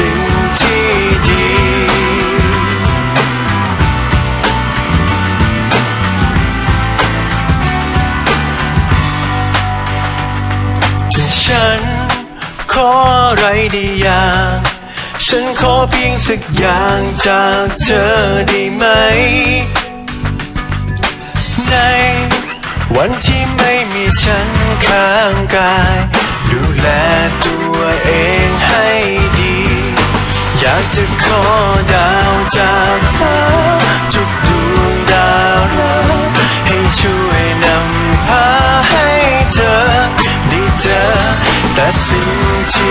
สิ่งที่ดีถ้าฉันขออะไรได้อย่าง ฉันขอเพียงสักอย่างจากเธอได้ไหม ในวันที่ไม่มีฉันข้างกายากจะขอดาวจากฟ้าทุกดวงดาวรักให้ช่วยนำพาให้เธอได้เจอแต่สิ่งที่